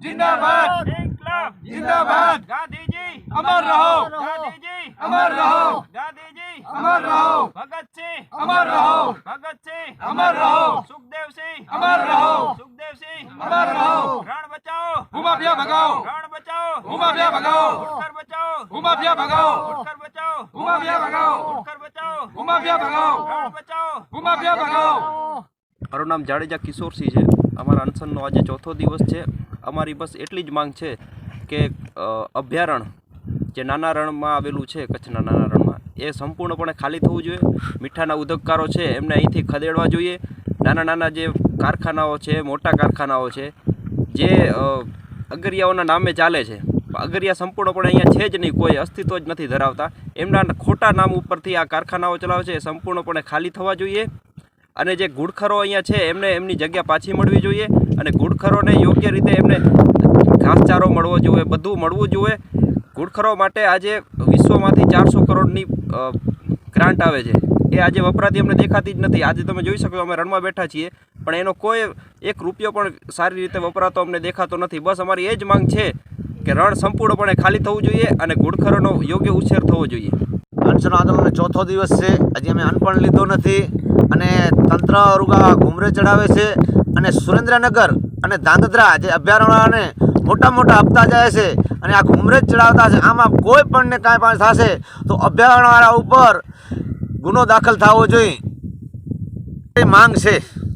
જિંદાબાદ. ઇન્કલાબ. જિંદાબાદ. ગાંધીજી. અમર રહો. ગાંધીજી. અમર રહો. ગાંધીજી. અમર રહો. ભગતસિંહ. અમર રહો. ભગતસિંહ. અમર રહો. સુખદેવસિંહ. અમર રહો. સુખદેવસિંહ. અમર રહો. રણ બચાવો. ભૂમાફિયા ભગાઓ રણ બચાવો. ભૂમાફિયા ભગાઓ ઉટકર બચાવો. ભૂમાફિયા ભગાઓ ઉટકર બચાવો. ભૂમાફિયા ભગાઓ ઉટકર બચાવો. ભૂમાફિયા ભગાઓ રણ બચાવો. ભૂમાફિયા ભગાઓ મારું નામ જાડેજા કિશોરસિંહ છે. અમારા અનશનનો આજે ચોથો દિવસ છે. અમારી બસ એટલી જ માંગ છે કે અભયારણ્ય જે નાના રણમાં આવેલું છે, કચ્છના નાના રણમાં, એ સંપૂર્ણપણે ખાલી થવું જોઈએ. મીઠાના ઉદ્યોગકારો છે, એમને અહીંથી ખદેડવા જોઈએ. નાના નાના જે કારખાનાઓ છે, મોટા કારખાનાઓ છે, જે અગરિયાઓના નામે ચાલે છે. અગરિયા સંપૂર્ણપણે અહીંયા છે જ નહીં, કોઈ અસ્તિત્વ જ નથી ધરાવતા. એમના ખોટા નામ ઉપરથી આ કારખાનાઓ ચલાવે છે, એ સંપૂર્ણપણે ખાલી થવા જોઈએ. અને જે ઘૂડખરો અહીંયા છે, એમને એમની જગ્યા પાછી મળવી જોઈએ અને ઘૂડખરોને યોગ્ય રીતે એમને ઘાસચારો મળવો જોઈએ, બધું મળવું જોઈએ. ઘૂડખરો માટે આજે વિશ્વમાંથી ચારસો કરોડની ગ્રાન્ટ આવે છે. એ આજે વપરાતી અમને દેખાતી જ નથી. આજે તમે જોઈ શકો અમે રણમાં બેઠા છીએ, પણ એનો કોઈ એક રૂપિયો પણ સારી રીતે વપરાતો અમને દેખાતો નથી. બસ અમારી એ જ માંગ છે કે રણ સંપૂર્ણપણે ખાલી થવું જોઈએ અને ઘૂડખરોનો યોગ્ય ઉછેર થવો જોઈએ. અનશન આંદોલનનો ચોથો દિવસ છે. હજી અમે અનપણ લીધો નથી. અને તંત્ર રૂગા ઘુમરે ચડાવે છે અને સુરેન્દ્રનગર અને ધાંગધ્રા જે અભયારણ્યને મોટા મોટા આપતા જાય છે અને આ ઘુમરે ચડાવતા છે. આમાં કોઈ પણને કાંઈ પણ થશે તો અભયારણ્યવાળા ઉપર ગુનો દાખલ થવો જોઈએ. એ માંગ છે.